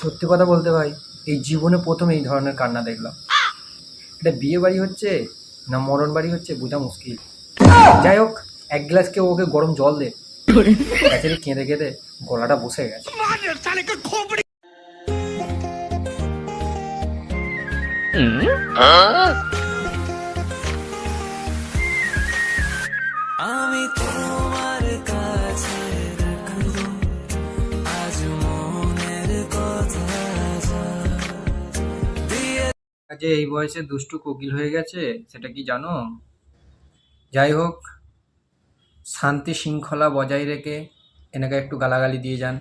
সত্যি কথা বলতে ভাই, এই জীবনে প্রথম এই ধরনের কান্না দেখলাম। এটা বিয়ে বাড়ি হচ্ছে না মরণ বাড়ি হচ্ছে বোঝা মুশকিল। যাই হোক এক গ্লাস কেউ ওকে গরম জল দে। বেচারি কেঁদে কেঁদে গলাটা বসে গেছে। আমি তোমার কাছে যে। এই বয়সে দুষ্টু কোকিল হয়ে গেছে সেটা কি জানো? যাই হোক শান্তি শৃঙ্খলা বজায় রেখে এনাকে একটু গালাগালি দিয়ে যান।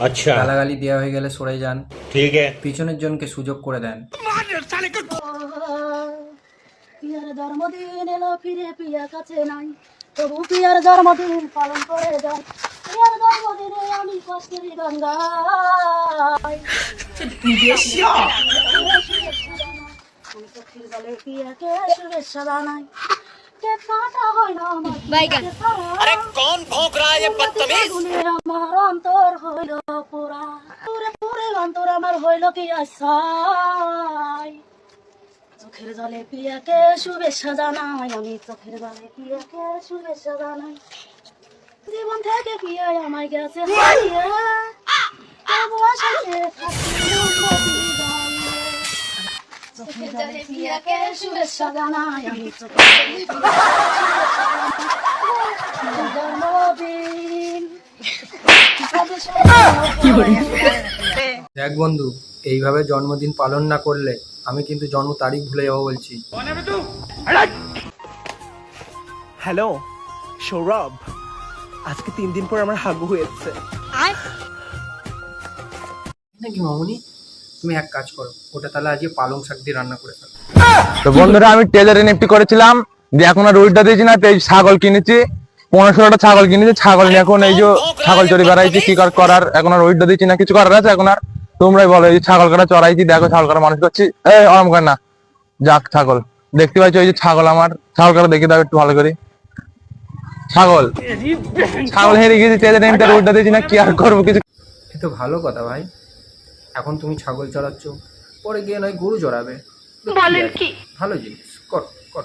আচ্ছা। গালাগালি দেওয়া হয়ে গেলে সরে যান। ঠিক আছে। পিছনের জনকে সুযোগ করে দেন। পিয়ার জন্মদিন এলো ফিরে পিয়া কাছে নাই। তবু পিয়ার জন্মদিন পালন করে যান। পিয়ার জন্মদিনে আমি কষ্টের গঙ্গাই পিয়াকে শুভেচ্ছা জানাই। আরে কোন ভোগ রায় আমার অন্তর হইল পুরা পুরে পুরে অন্তর আমার হইল কি আশায় চোখের জলে পিয়াকে শুভেচ্ছা জানাই আমি চোখের জলে পিয়াকে শুভেচ্ছা জানাই জীবন থেকে পিয়াই আমায় গেছে হারিয়ে তবু থাকি পিয়াকে আমি দেখ বন্ধু এইভাবে জন্মদিন পালন না করলে আমি কিন্তু জন্ম তারিখ ভুলে যাব বলছি। হ্যালো সৌরভ। আজকে তিন দিন পর আমার হাগু হয়েছে। নাকি মামুনি? তুমি এক কাজ করো ওটা তাহলে আজকে পালং শাক দিয়ে রান্না করে ফেলো। তো বন্ধুরা আমি টেলার এনএফটি করেছিলাম দিয়ে এখন আর রুইটা দিয়েছি না তো এই ছাগল কিনেছি পনেরো ষোলোটা ছাগল কিনেছি ছাগল নিয়ে এখন এই যে ছাগল চড়ি বেড়াইছি কি করার এখন আর রুইটা দিচ্ছি না কিছু করার আছে এখন আর? তোমরাই বলো এই ছাগল কাটা চড়াইছি দেখো ছাগল কাটা মানুষ করছি। এই অরম করে না যাক ছাগল দেখতে পাচ্ছ এই যে ছাগল আমার ছাগল কাটা দেখে দাও একটু ভালো করে। ছাগল ছাগল হেরে গেছি রুইটা দিয়েছি না কি আর করব কিছু এ তো ভালো কথা ভাই এখন তুমি ছাগল চড়াচ্ছ পরে গিয়ে নয় গরু চড়াবে। বলেন কি? ভালো জিনিস কর কর।